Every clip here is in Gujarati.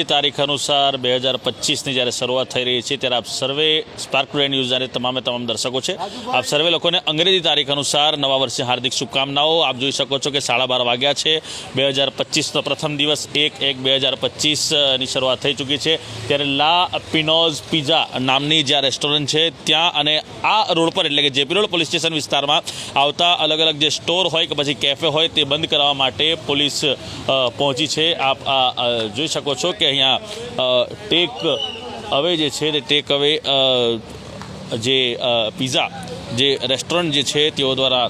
તારીખ અનુસાર બે હજાર પચીસની જ્યારે શરૂઆત થઈ રહી છે ત્યારે આપ સર્વે સ્પાર્ક ટુડે ન્યૂઝ અને તમામે તમામ દર્શકો છે. આપ સર્વે લોકોને અંગ્રેજી તારીખ અનુસાર નવા વર્ષની હાર્દિક શુભકામનાઓ. આપ જોઈ શકો છો કે સાડા બાર વાગ્યા છે. બે હજાર પચીસનો પ્રથમ દિવસ એક એક બે હજાર પચીસની શરૂઆત થઈ ચૂકી છે. ત્યારે લા પિનોઝ પિઝા નામની જ્યાં રેસ્ટોરન્ટ છે, ત્યાં અને આ રોડ પર એટલે કે જેપી રોડ પોલીસ સ્ટેશન વિસ્તારમાં આવતા અલગ અલગ જે સ્ટોર હોય કે પછી કેફે હોય તે બંધ કરવા માટે પોલીસ પહોંચી છે. આપ જોઈ શકો છો કે અહીંયા ટેક અવે જે છે તે ટેક અવે જે પીઝા જે રેસ્ટોરન્ટ જે છે તેઓ દ્વારા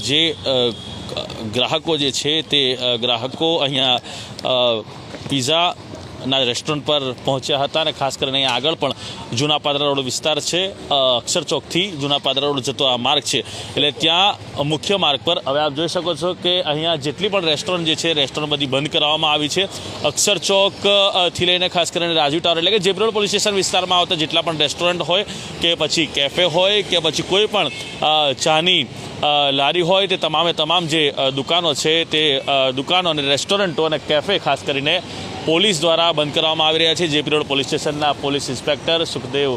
જે ગ્રાહકો જે છે તે ગ્રાહકો અહીંયા પિઝા ના રેસ્ટોરન્ટ પર પહોંચ્યા હતા અને ખાસ કરીને અહીંયા આગળ પણ જૂના પાદરા રોડ વિસ્તાર છે. અક્ષરચોકથી અક્ષર ચોકથી જૂના પાદરા રોડ જતો આ માર્ગ છે. એટલે ત્યાં મુખ્ય માર્ગ પર હવે આપ જોઈ શકો છો કે અહીંયા જેટલી પણ રેસ્ટોરન્ટ જે છે રેસ્ટોરન્ટ બધી બંધ કરવામાં આવી છે. અક્ષર ચોકથી લઈને ખાસ કરીને રાજીવ ટાવર એટલે કે જેબરોડ પોલીસ સ્ટેશન વિસ્તારમાં આવતા જેટલા પણ રેસ્ટોરન્ટ હોય કે પછી કેફે હોય કે પછી કોઈ પણ ચાની લારી હોય તે તમામે તમામ જે દુકાનો છે તે દુકાનો અને રેસ્ટોરન્ટો અને કેફે ખાસ કરીને પોલીસ દ્વારા બંધ કરવામાં આવી રહ્યા છે. જેપી રોડ પોલીસ સ્ટેશનના પોલીસ ઇન્સ્પેક્ટર સુખદેવ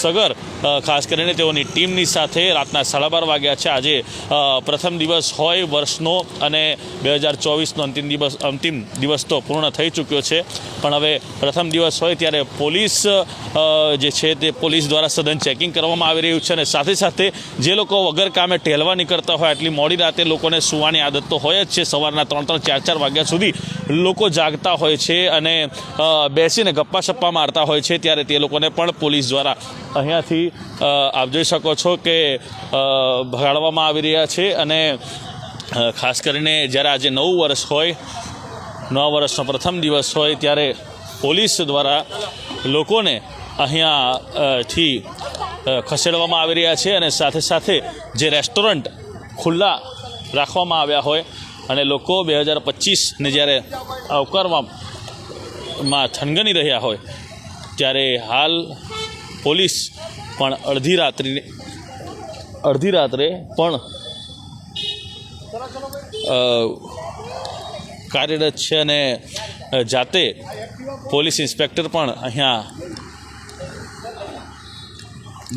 સગર ખાસ કરીને તેઓની ટીમની સાથે રાતના સાડા બાર વાગ્યા છે. આજે પ્રથમ દિવસ હોય વર્ષનો અને બે હજાર ચોવીસનો અંતિમ દિવસ અંતિમ દિવસ તો પૂર્ણ થઈ ચૂક્યો છે. પણ હવે પ્રથમ દિવસ હોય ત્યારે પોલીસ જે છે તે પોલીસ દ્વારા સઘન ચેકિંગ કરવામાં આવી રહ્યું છે અને સાથે સાથે જે લોકો વગર કામે ટહેલવા નીકળતા હોય એટલી મોડી રાતે લોકોને સુવાની આદત તો હોય જ છે. સવારના ત્રણ ત્રણ ચાર ચાર વાગ્યા સુધી લોકો જાગતા હોય છે અને બેસીને ગપ્પા સપ્પા મારતા હોય છે ત્યારે તે લોકોને પણ પોલીસ દ્વારા અહીંયાથી આપ જોઈ શકો છો કે ભગાડવામાં આવી રહ્યા છે અને ખાસ કરીને જ્યારે આજે નવું વર્ષ હોય નવા વર્ષનો પ્રથમ દિવસ હોય ત્યારે પોલીસ દ્વારા લોકોને અહીંયા અ, થી અ, ખસેડવામાં આવી રહ્યા છે અને સાથે સાથે જે રેસ્ટોરન્ટ ખુલ્લા રાખવામાં આવ્યા હોય અને લોકો બે હજાર પચીસને જ્યારે આવકારવામાં થનગની રહ્યા હોય, ત્યારે હાલ પોલીસ પણ અડધી રાત્રિ અડધી રાત્રે પણ કાર્યરત છે અને જાતે પોલીસ ઇન્સ્પેક્ટર પણ અહીંયા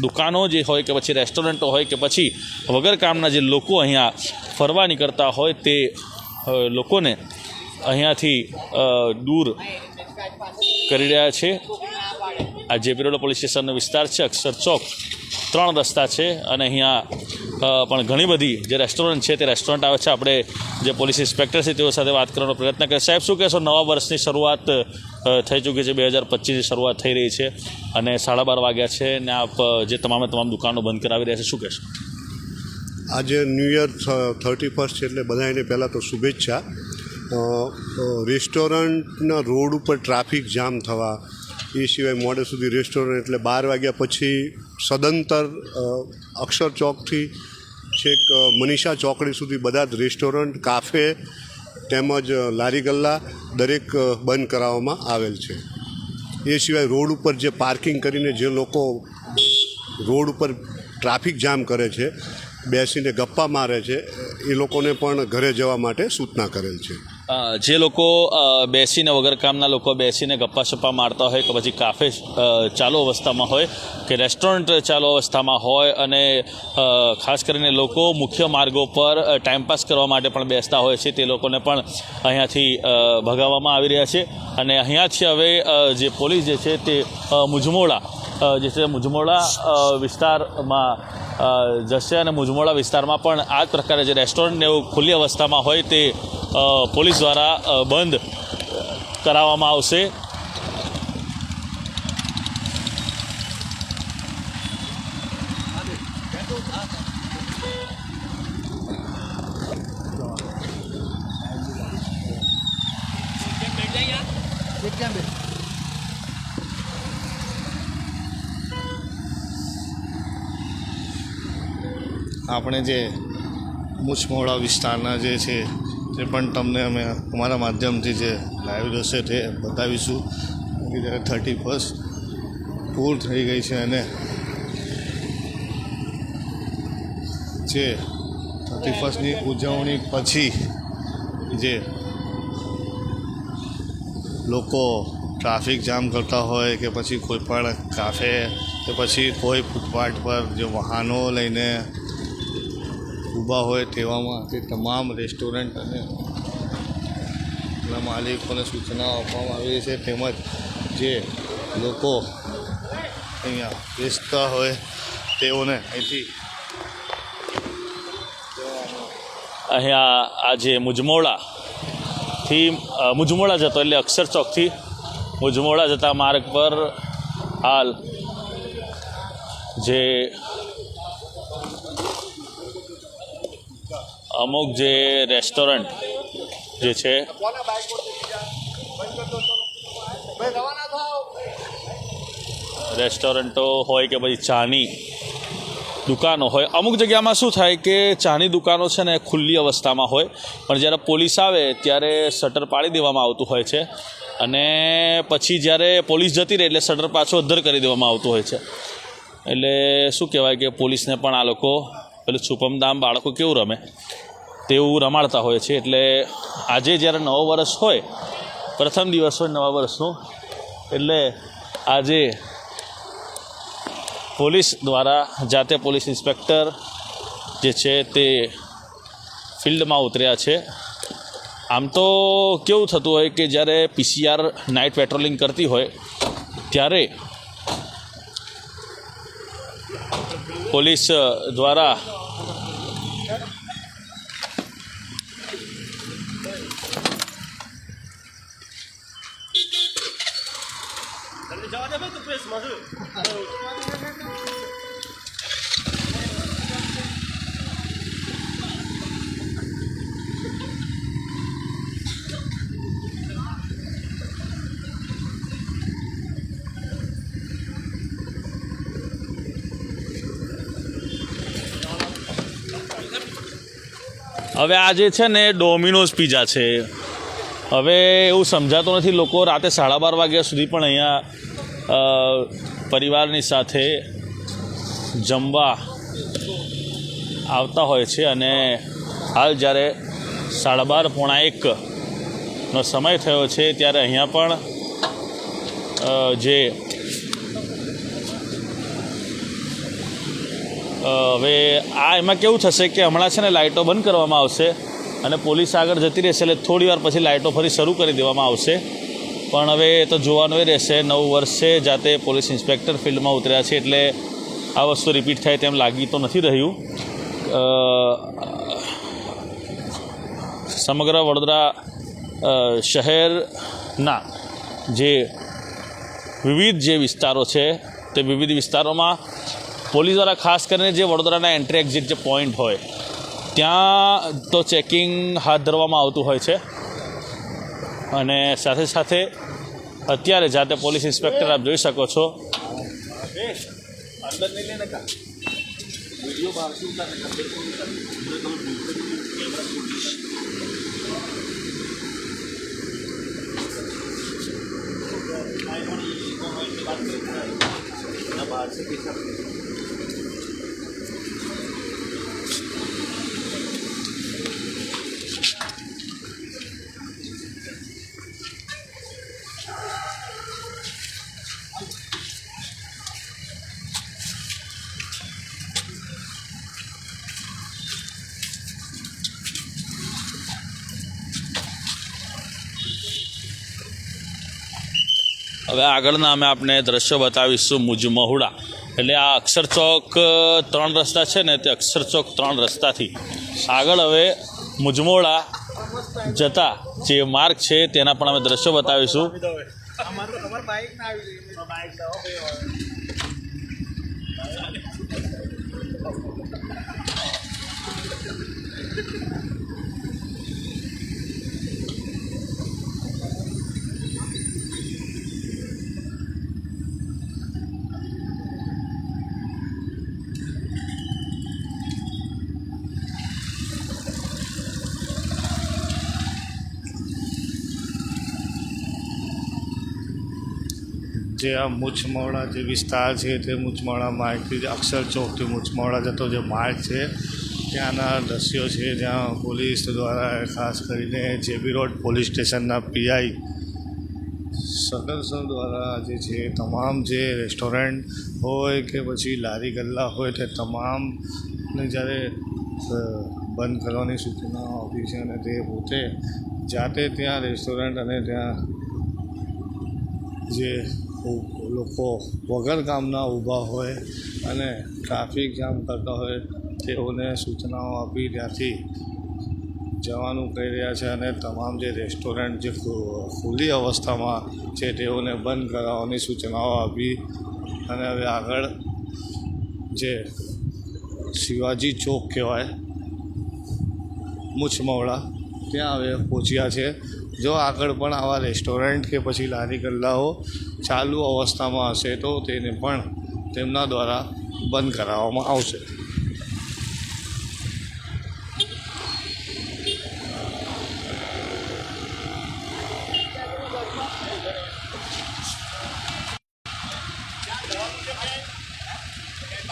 દુકાનો જે હોય કે પછી રેસ્ટોરન્ટો હોય કે પછી વગર કામના જે લોકો અહીંયા ફરવા નીકળતા હોય તે લોકોને અહીંયાથી દૂર કરી રહ્યા છે. આ જે પિરોડા પોલીસ સ્ટેશનનો વિસ્તાર છે, અક્ષર ચોક ત્રણ રસ્તા છે અને અહીંયા પણ ઘણી બધી જે રેસ્ટોરન્ટ છે તે રેસ્ટોરન્ટ આવે છે. આપણે જે પોલીસ ઇન્સ્પેક્ટર છે તેઓ સાથે વાત કરવાનો પ્રયત્ન કરે સાહેબ, શું કહેશો? નવા વર્ષની શરૂઆત થઈ ચૂકી છે. બે હજાર પચીસની શરૂઆત થઈ રહી છે અને સાડા બાર વાગ્યા છે ને આપ જે તમામે તમામ દુકાનો બંધ કરાવી રહ્યા છે, શું કહેશો? આજે ન્યૂ યર થર્ટી ફર્સ્ટ છે એટલે બધાને પહેલાં તો શુભેચ્છા. રેસ્ટોરન્ટના રોડ ઉપર ટ્રાફિક જામ થવા, એ સિવાય મોડે સુધી રેસ્ટોરન્ટ એટલે બાર વાગ્યા પછી સદંતર અક્ષર ચોકથી છેક મનીષા ચોકડી સુધી બધા જ રેસ્ટોરન્ટ, કાફે તેમજ લારી ગલ્લા દરેક બંધ કરાવવામાં આવેલ છે. એ સિવાય રોડ ઉપર જે પાર્કિંગ કરીને જે લોકો રોડ ઉપર ટ્રાફિક જામ કરે છે બેસીને ગપ્પા મારે છે, એ લોકોને પણ ઘરે જવા માટે સૂચના કરેલ છે. જે લોકો બેસીને વગર કામના લોકો બેસીને ગપ્પા છપ્પા મારતા હોય કે પછી કાફે ચાલુ અવસ્થામાં હોય કે રેસ્ટોરન્ટ ચાલુ અવસ્થામાં હોય અને ખાસ કરીને લોકો મુખ્ય માર્ગો પર ટાઈમપાસ કરવા માટે પણ બેસતા હોય છે, તે લોકોને પણ અહીંયાથી ભગાવવામાં આવી રહ્યા છે. અને અહીંયાથી હવે જે પોલીસ જે છે તે મુજમોડા જે છે મુજમોડા વિસ્તારમાં જશે અને મુજમોડા વિસ્તારમાં પણ આ જ પ્રકારે જે રેસ્ટોરન્ટ ને એવું ખુલ્લી અવસ્થામાં હોય તે પોલીસ દ્વારા બંધ કરાવવામાં આવશે. આપણે જે મુછમોડા વિસ્તારના જે છે, તે પણ તમને અમે અમારા માધ્યમથી જે લાઈવ હશે તે બતાવીશું. જ્યારે થર્ટી ફર્સ્ટ પૂર થઈ ગઈ છે અને જે થર્ટી ફર્સ્ટની ઉજવણી પછી જે લોકો ટ્રાફિક જામ કરતા હોય કે પછી કોઈ પણ કાફે કે પછી કોઈ ફૂટપાથ પર જે વાહનો લઈને ઊભા હોય તેવામાં તે તમામ રેસ્ટોરન્ટ અને માલિકોને સૂચનાઓ આપવામાં આવી છે. તેમજ જે લોકો અહીંયા બેસતા હોય તેઓને અહીંથી અહીંયા આજે મુજમોડાથી અ, મુજમોડા જતો એટલે અક્ષર ચોકથી મુજમોડા જતા માર્ગ પર હાલ જે અમુક જે રેસ્ટોરન્ટ જે છે, રેસ્ટોરન્ટો હોય કે પછી ચાની દુકાનો હોય, અમુક જગ્યામાં શું થાય કે ચાની દુકાનો છે ને ખુલ્લી અવસ્થામાં હોય, પણ જ્યારે પોલીસ આવે ત્યારે શટર પાડી દેવામાં આવતું હોય છે અને પછી જ્યારે પોલીસ જતી રહે એટલે શટર પાછું અદ્ધર કરી દેવામાં આવતું હોય છે. એટલે શું કહેવાય કે પોલીસને પણ આ લોકો, પેલું છુપમદામ બાળકો કેવું રમે? તેવું રમાડતા હોય છે. એટલે આજે જ્યારે નવો વર્ષ હોય, પ્રથમ દિવસ હોય નવા વર્ષનો, એટલે આજે પોલીસ દ્વારા, જાતે પોલીસ ઇન્સ્પેક્ટર જે છે તે ફિલ્ડમાં ઉતર્યા છે. આમ તો કેવું થતું હોય કે જ્યારે પીસીઆર નાઇટ પેટ્રોલિંગ કરતી હોય, ત્યારે પોલીસ દ્વારા હવે આ જે છે ને ડોમિનોઝ પીઝા છે. હવે એવું સમજાતું નથી, લોકો રાતે સાડા બાર વાગ્યા સુધી પણ અહીંયા પરિવારની સાથે જમવા આવતા હોય છે અને હાલ જ્યારે સાડા બાર પોણા એકનો સમય થયો છે ત્યારે અહીંયા પણ જે હવે આ એમાં કેવું થશે કે હમણાં છે ને લાઇટો બંધ કરવામાં આવશે અને પોલીસ આગળ જતી રહેશે એટલે થોડી વાર પછી લાઇટો ફરી શરૂ કરી દેવામાં આવશે. પણ હવે એ તો જોવાનું એ રહેશે. નવું વર્ષ જાતે પોલીસ ઇન્સ્પેક્ટર ફિલ્ડમાં ઉતર્યા છે એટલે આ વસ્તુ રિપીટ થાય તેમ લાગી તો નથી રહ્યું. સમગ્ર વડોદરા શહેરના જે વિવિધ જે વિસ્તારો છે તે વિવિધ વિસ્તારોમાં પોલીસ દ્વારા ખાસ કરીને જે વડોદરાના એન્ટ્રી એક્ઝિટ જે પોઈન્ટ હોય, ત્યાં તો ચેકિંગ હાથ ધરવામાં આવતું હોય છે. અને સાથે સાથે અત્યારે જાતે પોલીસ ઇન્સ્પેક્ટર આપ જોઈ શકો છો. હવે આગળના અમે આપને દ્રશ્યો બતાવીશું મુજમહુડા. એટલે આ અક્ષર ચોક ત્રણ રસ્તા છે ને, તે અક્ષર ચોક ત્રણ રસ્તાથી. આગળ હવે મુજમોડા જતા જે માર્ગ છે તેના પણ અમે દ્રશ્યો બતાવીશું. જે આ મુચમોડા જે વિસ્તાર છે તે મુચમોડા માર્ગથી જે અક્ષર ચોકથી મુચમોડા જતો જે માર્ગ છે ત્યાંના દ્રશ્યો છે જ્યાં પોલીસ દ્વારા ખાસ કરીને જેબી રોડ પોલીસ સ્ટેશનના પીઆઈ સદસ્યો દ્વારા જે છે તમામ જે રેસ્ટોરન્ટ હોય કે પછી લારી ગલ્લા હોય તે તમામને જ્યારે અ, બંધ કરવાની સૂચના આપી છે અને તે પોતે જાતે ત્યાં રેસ્ટોરન્ટ અને ત્યાં જે ઉ- લોકો વગર કામના ઊભા હોય અને ટ્રાફિક જામ કરતા હોય તેઓને સૂચનાઓ આપી ત્યાંથી જવાનું કહી રહ્યા છે અને તમામ જે રેસ્ટોરન્ટ જે ખુલ્લી અવસ્થામાં છે તેઓને બંધ કરાવવાની સૂચનાઓ આપી અને હવે આગળ જે શિવાજી ચોક કહેવાય, મુછમવડા, ત્યાં હવે પહોંચ્યા છે. જો આગળ પણ આવા રેસ્ટોરન્ટ કે પછી લારી ગલ્લાઓ ચાલુ અવસ્થામાં હશે તો તેને પણ તેમના દ્વારા બંધ કરાવવામાં આવશે.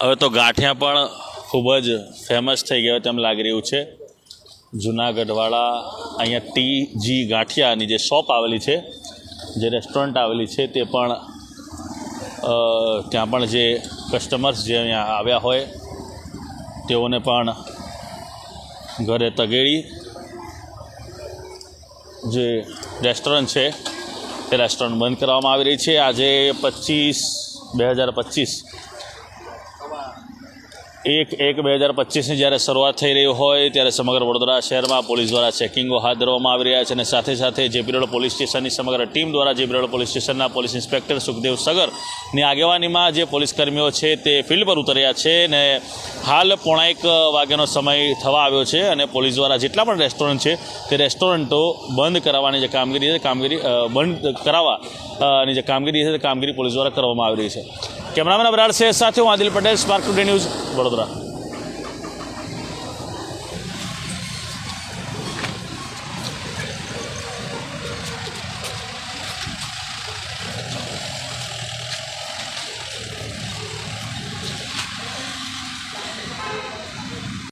હવે તો ગાંઠિયા પણ ખૂબ જ ફેમસ થઈ ગયા તેમ લાગી રહ્યું છે. જુનાગઢવાળા અહીંયા ટી જી ગાંઠિયાની જે શોપ આવેલી છે, જે રેસ્ટોરન્ટ આવેલી છે, તે પણ ત્યાં પણ જે કસ્ટમર્સ જે અહીંયા આવ્યા હોય, તેઓને પણ ઘરે તગેડી જે રેસ્ટોરન્ટ છે, તે રેસ્ટોરન્ટ બંધ કરવામાં આવી રહી છે. આજે પચીસ, બે હજાર પચીસ એક એક બે હજાર પચીસની જ્યારે શરૂઆત થઈ રહી હોય ત્યારે સમગ્ર વડોદરા શહેરમાં પોલીસ દ્વારા ચેકિંગો હાથ ધરવામાં આવી રહ્યા છે અને સાથે સાથે જેપીરોડ પોલીસ સ્ટેશનની સમગ્ર ટીમ દ્વારા જેપીરોડ પોલીસ સ્ટેશનના પોલીસ ઇન્સ્પેક્ટર સુખદેવ સગરની આગેવાનીમાં જે પોલીસ કર્મીઓ છે તે ફિલ્ડ પર ઉતર્યા છે અને હાલ પોણા એક વાગ્યાનો સમય થવા આવ્યો છે અને પોલીસ દ્વારા જેટલા પણ રેસ્ટોરન્ટ છે તે રેસ્ટોરન્ટો બંધ કરાવવાની જે કામગીરી છે કામગીરી બંધ કરાવવા અ, જે કામગીરી છે તે કામગીરી પોલીસ દ્વારા કરવામાં આવી રહી છે. કેમેરામેન અબરાડ છે સાથે હું Adil Patel spark today news Vadodara.